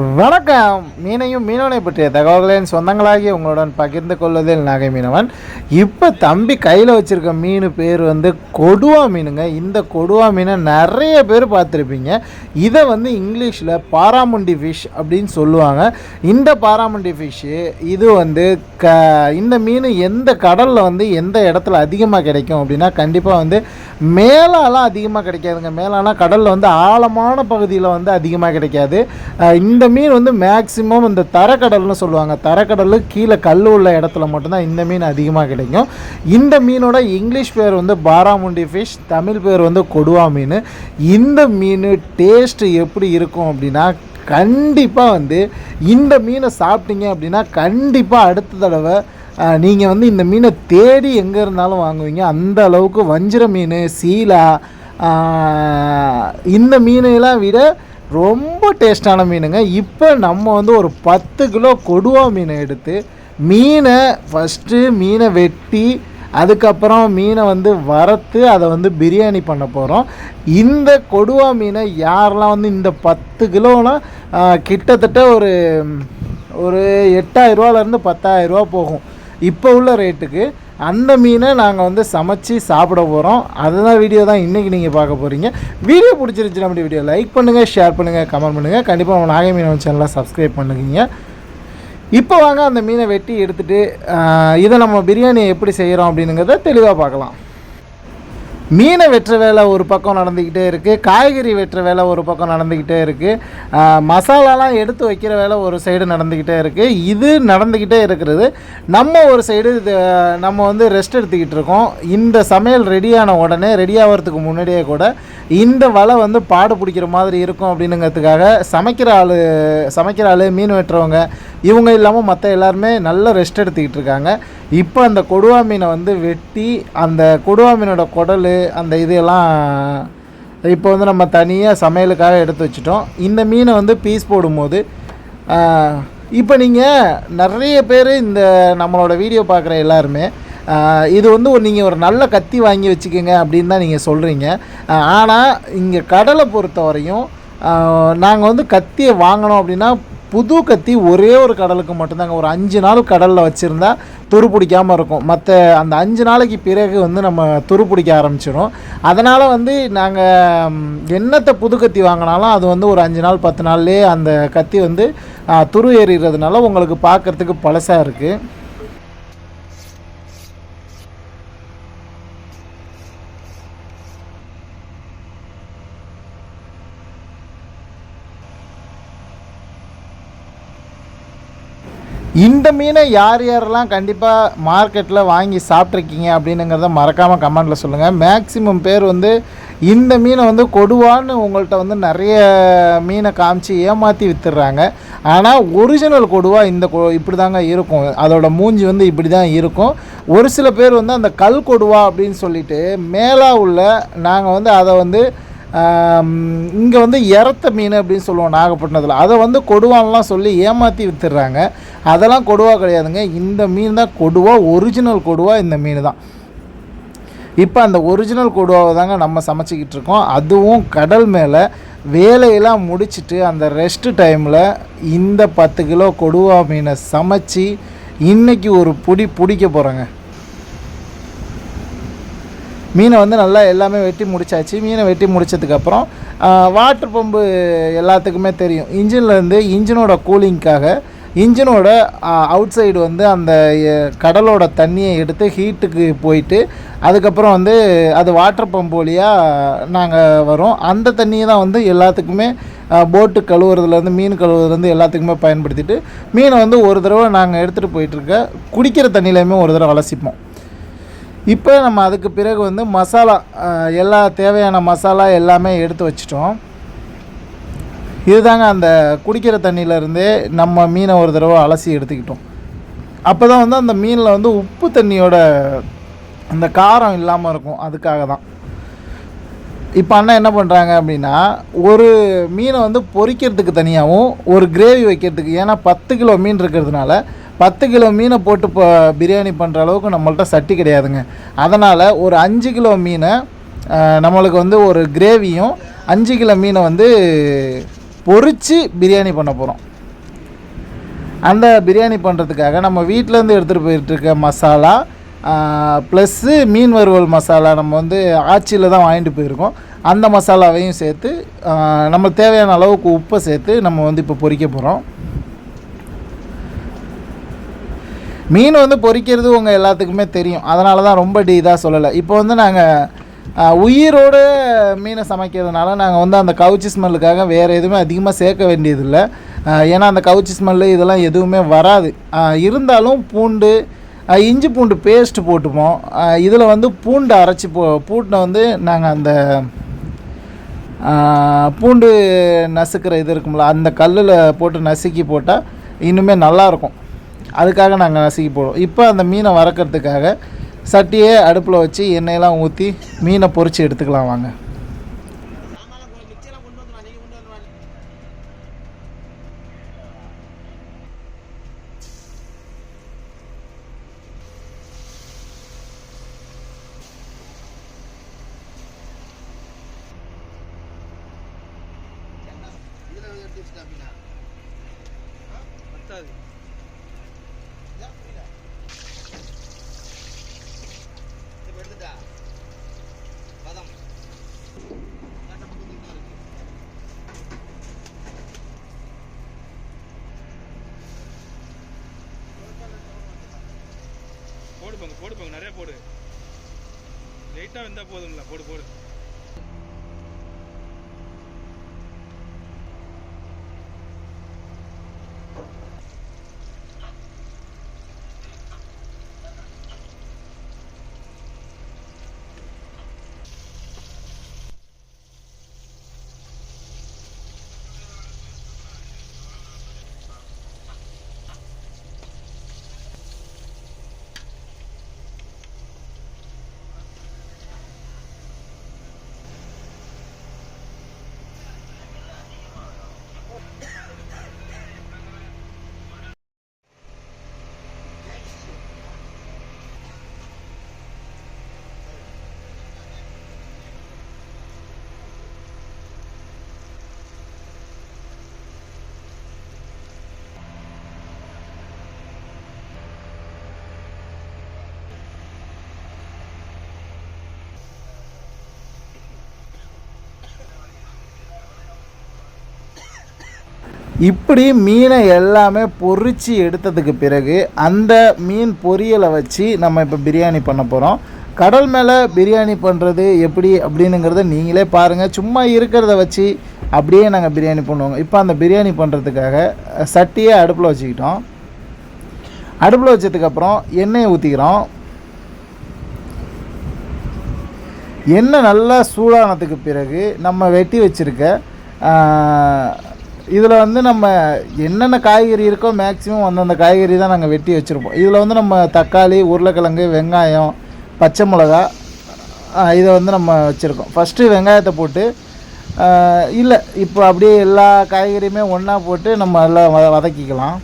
வணக்கம். மீனையும் மீனவனை பற்றிய தகவல்களின் சொந்தங்களாகி உங்களுடன் பகிர்ந்து கொள்வதில் நகை மீனவன். இப்போ தம்பி கையில் வச்சுருக்க மீன் பேர் வந்து கொடுவா மீனுங்க. இந்த கொடுவா மீனை நிறைய பேர் பார்த்துருப்பீங்க. இதை வந்து இங்கிலீஷில் பாராமுண்டி ஃபிஷ் அப்படின்னு சொல்லுவாங்க. இந்த பாராமுண்டி ஃபிஷ்ஷு இது வந்து க இந்த மீன் எந்த கடலில் வந்து எந்த இடத்துல அதிகமாக கிடைக்கும் அப்படின்னா கண்டிப்பாக வந்து மேலாலாம் அதிகமாக கிடைக்காதுங்க. மேலானா கடலில் வந்து ஆழமான பகுதியில் வந்து அதிகமாக கிடைக்காது. இந்த மீன் வந்து மேக்சிமம் இந்த தரக்கடல்னு சொல்லுவாங்க. தரக்கடல் கீழே கல் உள்ள இடத்துல மட்டும்தான் இந்த மீன் அதிகமாக கிடைக்கும். இந்த மீனோட இங்கிலீஷ் பேர் வந்து பாராமுண்டி ஃபிஷ் தமிழ் பேர் வந்து கொடுவா மீன். இந்த மீன் டேஸ்ட்டு எப்படி இருக்கும் அப்படின்னா கண்டிப்பாக வந்து இந்த மீனை சாப்பிட்டீங்க அப்படின்னா கண்டிப்பாக அடுத்த தடவை நீங்கள் வந்து இந்த மீனை தேடி எங்கே இருந்தாலும் வாங்குவீங்க. அந்த அளவுக்கு வஞ்சிர மீன் சீலா இந்த மீனையெல்லாம் விட ரொம்ப டேஸ்டான மீனுங்க. இப்போ நம்ம வந்து ஒரு பத்து கிலோ கொடுவா மீனை எடுத்து மீனை ஃபஸ்ட்டு மீனை வெட்டி அதுக்கப்புறம் மீனை வந்து வறுத்து அதை வந்து பிரியாணி பண்ண போகிறோம் இந்த கொடுவா மீனை யாரெல்லாம் வந்து இந்த பத்து கிலோலாம் கிட்டத்தட்ட ஒரு ஒரு எட்டாயிரரூவாலேருந்து பத்தாயிரரூவா போகும். இப்போ உள்ள ரேட்டுக்கு அந்த மீனை நாங்கள் வந்து சமைச்சு சாப்பிட போகிறோம் அதுதான் வீடியோ தான் இன்றைக்கி நீங்கள் பார்க்க போகிறீங்க வீடியோ பிடிச்சிருந்துச்சு நம்ம வீடியோ லைக் பண்ணுங்கள் ஷேர் பண்ணுங்கள் கமெண்ட் பண்ணுங்கள் கண்டிப்பாக நம்ம நாகை மீனவன் சேனலை சப்ஸ்கிரைப் பண்ணுங்க. இப்போ வாங்க அந்த மீனை வெட்டி எடுத்துகிட்டு இதை நம்ம பிரியாணி எப்படி செய்கிறோம் அப்படிங்கிறத தெளிவாக பார்க்கலாம். மீனை வெட்டுற வேலை ஒரு பக்கம் நடந்துக்கிட்டே இருக்குது காய்கறி வெட்டுற வேலை ஒரு பக்கம் நடந்துக்கிட்டே இருக்குது மசாலாலாம் எடுத்து வைக்கிற வேலை ஒரு சைடு நடந்துக்கிட்டே இருக்குது இது நடந்துக்கிட்டே இருக்கிறது. நம்ம ஒரு சைடு நம்ம வந்து ரெஸ்ட் எடுத்துக்கிட்டு இருக்கோம். இந்த சமையல் ரெடியான உடனே ரெடி ஆகிறதுக்கு முன்னாடியே கூட இந்த வலை வந்து பாடு பிடிக்கிற மாதிரி இருக்கும் அப்படின்னுங்கிறதுக்காக சமைக்கிற ஆள் சமைக்கிற ஆள் மீன் வெட்டுறவங்க இவங்க இல்லாமல் மற்ற எல்லாருமே நல்ல ரெஸ்ட் எடுத்துக்கிட்டு இருக்காங்க. இப்போ அந்த கொடுவா மீனை வந்து வெட்டி அந்த கொடுவா மீனோட குடல் அந்த இதெல்லாம் இப்போ வந்து நம்ம தனியாக சமையலுக்காக எடுத்து வச்சிட்டோம். இந்த மீனை வந்து பீஸ் போடும்போது இப்போ நீங்கள் நிறைய பேர் இந்த நம்மளோட வீடியோ பார்க்குற எல்லாருமே இது வந்து ஒரு நீங்கள் ஒரு நல்ல கத்தி வாங்கி வச்சுக்கோங்க அப்படின்னு தான் நீங்கள் சொல்கிறீங்க ஆனால் இங்கே கடலை பொறுத்த வரையும் நாங்கள் வந்து கத்தியை வாங்கினோம் அப்படின்னா புது கத்தி ஒரே ஒரு கடலுக்கு மட்டும்தாங்க. ஒரு அஞ்சு நாள் கடலில் வச்சுருந்தா துரு பிடிக்காமல் இருக்கும். மற்ற அந்த அஞ்சு நாளைக்கு பிறகு வந்து நம்ம துரு பிடிக்க ஆரம்பிச்சிடும் அதனால் வந்து நாங்கள் என்னத்தை புது கத்தி வாங்கினாலும் அது வந்து ஒரு அஞ்சு நாள் பத்து நாள்லேயே அந்த கத்தி வந்து துரு ஏறிடுறதுனால உங்களுக்கு பார்க்குறதுக்கு பழசாக இருக்குது இந்த மீனை யார் யாரெல்லாம் கண்டிப்பாக மார்க்கெட்டில் வாங்கி சாப்பிட்ருக்கீங்க அப்படின்னுங்கிறத மறக்காமல் கமெண்டில் சொல்லுங்கள் மேக்ஸிமம் பேர் வந்து இந்த மீனை வந்து கொடுவான்னு உங்கள்கிட்ட வந்து நிறைய மீனை காமிச்சு ஏமாற்றி விற்றுடுறாங்க ஆனால் ஒரிஜினல் கொடுவா இந்த கொ இப்படி தாங்க இருக்கும். அதோட மூஞ்சி வந்து இப்படி தான் இருக்கும். ஒரு சில பேர் வந்து அந்த கல் கொடுவா அப்படின்னு சொல்லிட்டு மேலே உள்ள நாங்கள் வந்து அதை வந்து இங்கே வந்து இறத்த மீன் அப்படின்னு சொல்லுவோம் நாகப்பட்டினத்தில். அதை வந்து கொடுவான்லாம் சொல்லி ஏமாற்றி வித்துடுறாங்க. அதெல்லாம் கொடுவா கிடையாதுங்க. இந்த மீன் தான் கொடுவா ஒரிஜினல் கொடுவா இந்த மீன் தான். இப்போ அந்த ஒரிஜினல் கொடுவாவை தாங்க நம்ம சமைச்சிக்கிட்டு இருக்கோம். அதுவும் கடல் மேலே வேலையெல்லாம் முடிச்சிட்டு அந்த ரெஸ்ட் டைமில் இந்த பத்து கிலோ கொடுவா மீனை சமைச்சு இன்றைக்கி ஒரு பிடி பிடிக்க போகிறேங்க மீனை வந்து நல்லா எல்லாமே வெட்டி முடிச்சாச்சு. மீனை வெட்டி முடிச்சதுக்கப்புறம் வாட்டர் பம்பு எல்லாத்துக்குமே தெரியும். இன்ஜின்லேருந்து இன்ஜினோட கூலிங்க்காக இன்ஜினோட அவுட் சைடு வந்து அந்த கடலோட தண்ணியை எடுத்து ஹீட்டுக்கு போயிட்டு அதுக்கப்புறம் வந்து அது வாட்டர் பம்ப் வழியாக நாங்கள் வரோம். அந்த தண்ணியை தான் வந்து எல்லாத்துக்குமே போட்டு கழுவுறதுலேருந்து மீன் கழுவுறதுலேருந்து எல்லாத்துக்குமே பயன்படுத்திட்டு மீனை வந்து ஒரு தடவை நாங்கள் எடுத்துகிட்டு போயிட்டுருக்க குடிக்கிற தண்ணியிலையுமே ஒரு தடவை அலசிப்போம். இப்போ நம்ம அதுக்கு பிறகு வந்து மசாலா எல்லா தேவையான மசாலா எல்லாமே எடுத்து வச்சிட்டோம். இதுதாங்க அந்த குடிக்கிற தண்ணியிலேருந்தே நம்ம மீனை ஒரு தடவை அலசி எடுத்துக்கிட்டோம். அப்போ தான் வந்து அந்த மீனில் வந்து உப்பு தண்ணியோட அந்த காரம் இல்லாமல் இருக்கும் அதுக்காக தான். இப்போ அண்ணன் என்ன பண்ணுறாங்க அப்படின்னா ஒரு மீனை வந்து பொரிக்கிறதுக்கு தனியாகவும் ஒரு கிரேவி வைக்கிறதுக்கு ஏன்னா பத்து கிலோ மீன் இருக்கிறதுனால பத்து கிலோ மீனை போட்டு இப்போ பிரியாணி பண்ணுற அளவுக்கு நம்மள்ட்ட சட்டி கிடையாதுங்க. அதனால் ஒரு அஞ்சு கிலோ மீனை நம்மளுக்கு வந்து ஒரு கிரேவியும் அஞ்சு கிலோ மீனை வந்து பொறிச்சு பிரியாணி பண்ண போகிறோம் அந்த பிரியாணி பண்ணுறதுக்காக நம்ம வீட்டிலேருந்து எடுத்துகிட்டு போயிட்டு இருக்க மசாலா ப்ளஸ்ஸு மீன் வறுவல் மசாலா நம்ம வந்து ஆச்சியில் தான் வாங்கிட்டு போயிருக்கோம். அந்த மசாலாவையும் சேர்த்து நம்ம தேவையான அளவுக்கு உப்பை சேர்த்து நம்ம வந்து இப்போ பொறிக்க போகிறோம் மீன் வந்து பொறிக்கிறது உங்கள் எல்லாத்துக்குமே தெரியும். அதனால தான் ரொம்ப டி இதாக சொல்லலை. இப்போ வந்து நாங்கள் உயிரோட மீனை சமைக்கிறதுனால நாங்கள் வந்து அந்த கவுச்சி ஸ்மெல்லுக்காக வேறு எதுவுமே அதிகமாக சேர்க்க வேண்டியதில்லை. ஏன்னா அந்த கவுச்சி ஸ்மெல்லு இதெல்லாம் எதுவுமே வராது. இருந்தாலும் பூண்டு இஞ்சி பூண்டு பேஸ்ட் போட்டுப்போம். இதில் வந்து பூண்டு அரைச்சி போ பூண்டை வந்து நாங்கள் அந்த பூண்டு நசுக்கிற இது இருக்கும்ல அந்த கல்லில் போட்டு நசுக்கி போட்டால் இன்னுமே நல்லாயிருக்கும் அதுக்காக நாங்கள் நசுக்கி போடுவோம் இப்போ அந்த மீனை வறக்கிறதுக்காக சட்டியே அடுப்பில் வச்சு எண்ணெயெல்லாம் ஊற்றி மீனை பொறிச்சு எடுத்துக்கலாம் வாங்க. போடு போங்க நிறைய போடு. லைட்டாக வந்தால் போதுங்களா போடு போடு. இப்படி மீனை எல்லாமே பொறிச்சு எடுத்ததுக்கு பிறகு அந்த மீன் பொரியலை வச்சு நம்ம இப்போ பிரியாணி பண்ண போகிறோம் கடல் மேலே பிரியாணி பண்ணுறது எப்படி அப்படின்னுங்கிறத நீங்களே பாருங்கள் சும்மா இருக்கிறத வச்சு அப்படியே நாங்கள் பிரியாணி பண்ணுவோங்க. இப்போ அந்த பிரியாணி பண்ணுறதுக்காக சட்டியை அடுப்பில் வச்சுக்கிட்டோம். அடுப்பில் வச்சதுக்கப்புறம் எண்ணெயை ஊற்றிக்கிறோம் எண்ணெய் நல்லா சூடானதுக்கு பிறகு நம்ம வெட்டி வச்சுருக்க இதில் வந்து நம்ம என்னென்ன காய்கறி இருக்கோ மேக்ஸிமம் அந்தந்த காய்கறி தான் நாங்கள் வெட்டி வச்சுருப்போம். இதில் வந்து நம்ம தக்காளி உருளைக்கிழங்கு வெங்காயம் பச்சை மிளகா இதை வந்து நம்ம வச்சுருக்கோம். ஃபஸ்ட்டு வெங்காயத்தை போட்டு இல்லை இப்போ அப்படியே எல்லா காய்கறியுமே ஒன்றா போட்டு நம்ம எல்லாம் வத வதக்கிக்கலாம்.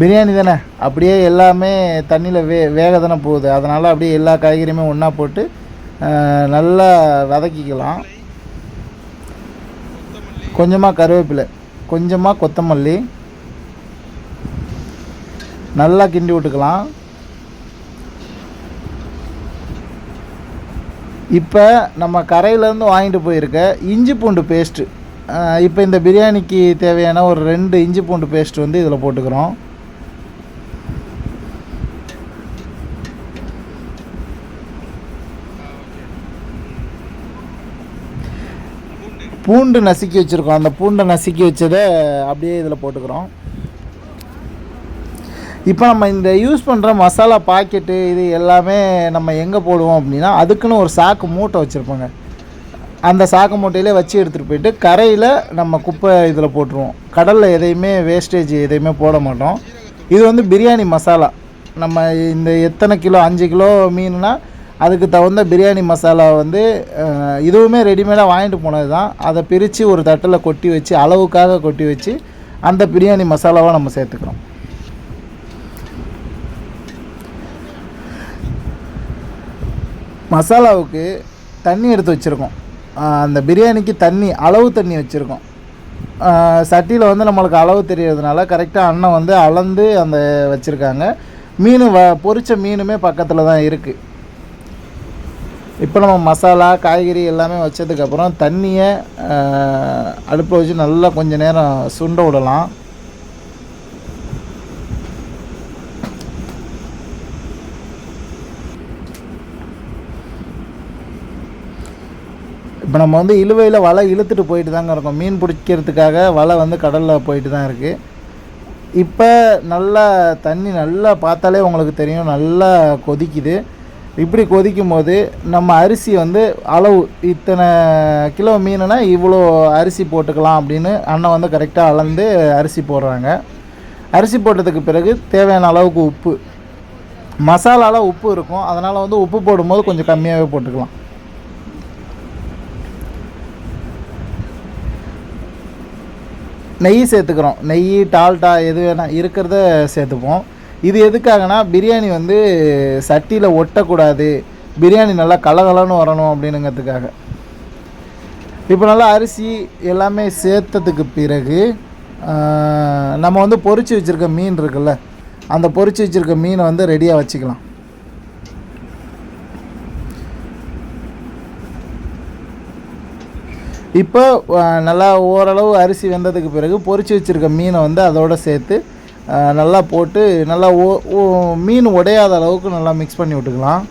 பிரியாணி தானே? அப்படியே எல்லாமே தண்ணியில் வே வேக தானே போகுது. அதனால் அப்படியே எல்லா காய்கறியுமே ஒன்றா போட்டு நல்லா வதக்கிக்கலாம். கொஞ்சமாக கருவேப்பிலை கொஞ்சமாக கொத்தமல்லி. நல்லா கிண்டி விட்டுக்கலாம். இப்போ நம்ம கரையிலேருந்து வாங்கிட்டு போயிருக்க இஞ்சி பூண்டு பேஸ்ட்டு இப்போ இந்த பிரியாணிக்கு தேவையான ஒரு ரெண்டு இஞ்சி பூண்டு பேஸ்ட் வந்து இதில் போட்டுக்கிறோம். பூண்டு நசுக்கி வச்சுருக்கோம். அந்த பூண்டை நசுக்கி வச்சதை அப்படியே இதில் போட்டுக்கிறோம். இப்போ நம்ம இந்த யூஸ் பண்ணுற மசாலா பாக்கெட்டு இது எல்லாமே நம்ம எங்கே போடுவோம் அப்படின்னா அதுக்குன்னு ஒரு சாக்கு மூட்டை வச்சுருப்போங்க. அந்த சாக்கு மூட்டையிலே வச்சு எடுத்துகிட்டு போயிட்டு கரையில் நம்ம குப்பை இதில் போட்டுருவோம். கடலில் எதையுமே வேஸ்டேஜ் எதையுமே போட மாட்டோம். இது வந்து பிரியாணி மசாலா. நம்ம இந்த எத்தனை கிலோ அஞ்சு கிலோ மீனுனா அதுக்கு தகுந்த பிரியாணி மசாலா வந்து இதுவுமே ரெடிமேடாக வாங்கிட்டு போனது தான் அதை பிரித்து ஒரு தட்டில் கொட்டி வச்சு அளவுக்காக கொட்டி வச்சு அந்த பிரியாணி மசாலாவை நம்ம சேர்த்துக்கிறோம். மசாலாவுக்கு தண்ணி எடுத்து வச்சுருக்கோம். அந்த பிரியாணிக்கு தண்ணி அளவு தண்ணி வச்சுருக்கோம். சட்டியில் வந்து நம்மளுக்கு அளவு தெரியறதுனால கரெக்டாக அண்ணன் வந்து அளந்து அந்த வச்சுருக்காங்க. மீன் வ பொரித்த மீனுமே பக்கத்தில் தான் இருக்குது இப்போ நம்ம மசாலா காய்கறி எல்லாமே வச்சதுக்கப்புறம் தண்ணியை அடுப்பில் வச்சு நல்லா கொஞ்ச நேரம் சுண்ட விடலாம். இப்போ நம்ம வந்து இழுவையில் வலை இழுத்துட்டு போயிட்டு தாங்க இருக்கோம். மீன் பிடிக்கிறதுக்காக வலை வந்து கடலில் போயிட்டு தான் இருக்குது இப்போ நல்லா தண்ணி நல்லா பார்த்தாலே உங்களுக்கு தெரியும் நல்லா கொதிக்குது. இப்படி கொதிக்கும் போது நம்ம அரிசி வந்து அளவு இத்தனை கிலோ மீனுனா இவ்வளோ அரிசி போட்டுக்கலாம் அப்படின்னு அண்ணன் வந்து கரெக்டாக அளந்து அரிசி போடுறாங்க. அரிசி போட்டதுக்கு பிறகு தேவையான அளவுக்கு உப்பு. மசாலாவில் உப்பு இருக்கும். அதனால் வந்து உப்பு போடும்போது கொஞ்சம் கம்மியாகவே போட்டுக்கலாம். நெய் சேர்த்துக்கிறோம். நெய் டால்டா எது வேணால் இருக்கிறத சேர்த்துப்போம். இது எதுக்காகனா பிரியாணி வந்து சட்டியில் ஒட்டக்கூடாது. பிரியாணி நல்லா கலகலன்னு வரணும் அப்படின்னுங்கிறதுக்காக. இப்போ நல்லா அரிசி எல்லாமே சேர்த்ததுக்கு பிறகு நம்ம வந்து பொறிச்சு வச்சுருக்க மீன் இருக்குல்ல அந்த பொறிச்சு வச்சுருக்க மீனை வந்து ரெடியாக வச்சுக்கலாம். இப்போ நல்லா ஓரளவு அரிசி வெந்ததுக்கு பிறகு பொறிச்சு வச்சுருக்க மீனை வந்து அதோட சேர்த்து நல்லா போட்டு நல்லா ஓ மீன் உடையாத அளவுக்கு நல்லா மிக்ஸ் பண்ணி விட்டுக்கலாம்.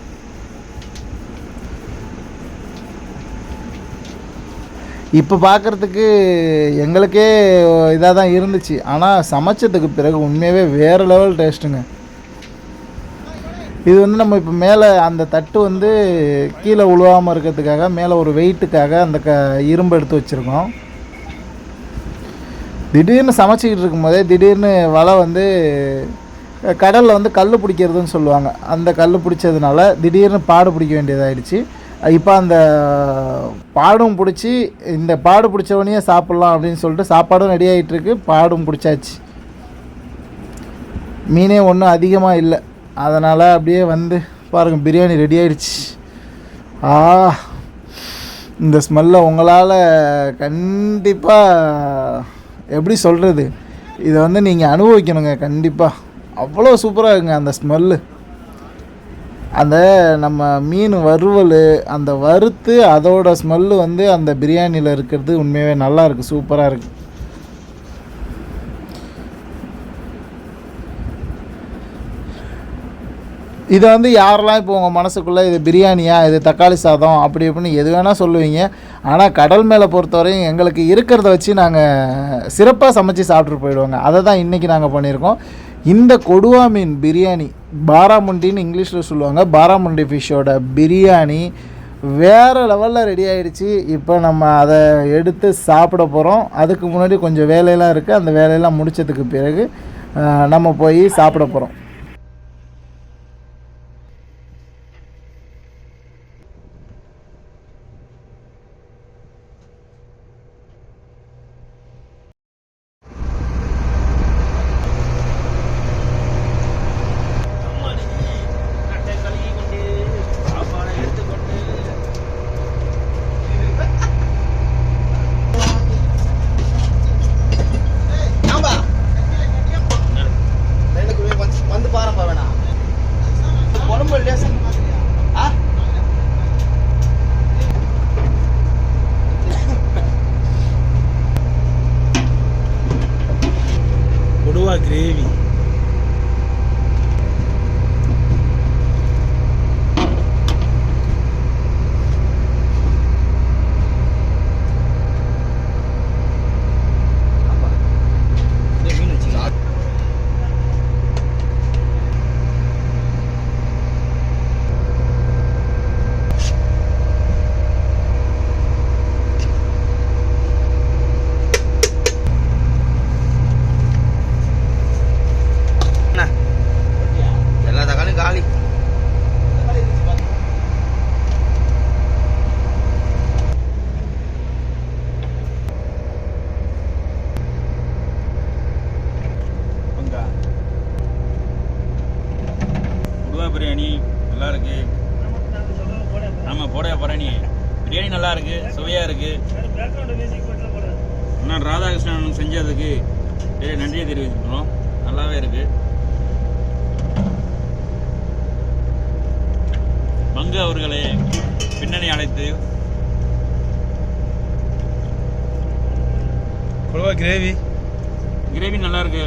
இப்போ பார்க்குறதுக்கு எங்களுக்கே இதாக தான் இருந்துச்சு. ஆனால் சமைச்சதுக்கு பிறகு உண்மையாகவே வேறு லெவல் டேஸ்ட்டுங்க இது வந்து நம்ம இப்போ மேலே அந்த தட்டு வந்து கீழே உழுவாமல் இருக்கிறதுக்காக மேலே ஒரு வெயிட்டுக்காக அந்த க இரும்பு எடுத்து வச்சுருக்கோம். திடீர்னு சமைச்சிக்கிட்டு இருக்கும்போதே திடீர்னு வலை வந்து கடலில் வந்து கல் பிடிக்கிறதுன்னு சொல்லுவாங்க. அந்த கல் பிடிச்சதுனால திடீர்னு பாடு பிடிக்க வேண்டியதாகிடுச்சு இப்போ அந்த பாடும் பிடிச்சி இந்த பாடு பிடிச்சவனையே சாப்பிட்லாம் அப்படின்னு சொல்லிட்டு சாப்பாடும் ரெடி ஆகிட்டுருக்கு பாடும் பிடிச்சாச்சு. மீனே ஒன்றும் அதிகமாக இல்லை. அதனால் அப்படியே வந்து பாருங்கள் பிரியாணி ரெடி ஆகிடுச்சு ஆ இந்த ஸ்மெல்லை உங்களால் கண்டிப்பாக எப்படி சொல்கிறது இதை வந்து நீங்கள் அனுபவிக்கணுங்க கண்டிப்பாக அவ்வளோ சூப்பராக இருக்குங்க அந்த ஸ்மெல்லு அந்த நம்ம மீன் வறுவல் அந்த வறுத்து அதோட ஸ்மெல்லு வந்து அந்த பிரியாணியில் இருக்கிறது உண்மையாகவே நல்லா இருக்குது சூப்பராக இருக்குது இதை வந்து யாரெல்லாம் இப்போ உங்கள் மனசுக்குள்ளே இது பிரியாணியா இது தக்காளி சாதம் அப்படி இப்படின்னு எது வேணால் சொல்லுவீங்க. ஆனால் கடல் மேலே பொறுத்தவரையும் எங்களுக்கு இருக்கிறத வச்சு நாங்கள் சிறப்பாக சமைச்சு சாப்பிட்டுட்டு போயிடுவாங்க. அதை தான் இன்றைக்கி நாங்கள் பண்ணியிருக்கோம். இந்த கொடுவா மீன் பிரியாணி பாராமுண்டின்னு இங்கிலீஷில் சொல்லுவாங்க. பாராமுண்டி ஃபிஷ்ஷோட பிரியாணி வேறு லெவலில் ரெடி ஆகிடுச்சி இப்போ நம்ம அதை எடுத்து சாப்பிட போகிறோம் அதுக்கு முன்னாடி கொஞ்சம் வேலையெல்லாம் இருக்குது அந்த வேலையெல்லாம் முடித்ததுக்கு பிறகு நம்ம போய் சாப்பிட போகிறோம் அவர்களை பின்னணி அழைத்து கிரேவி. கிரேவி நல்லா இருக்கு.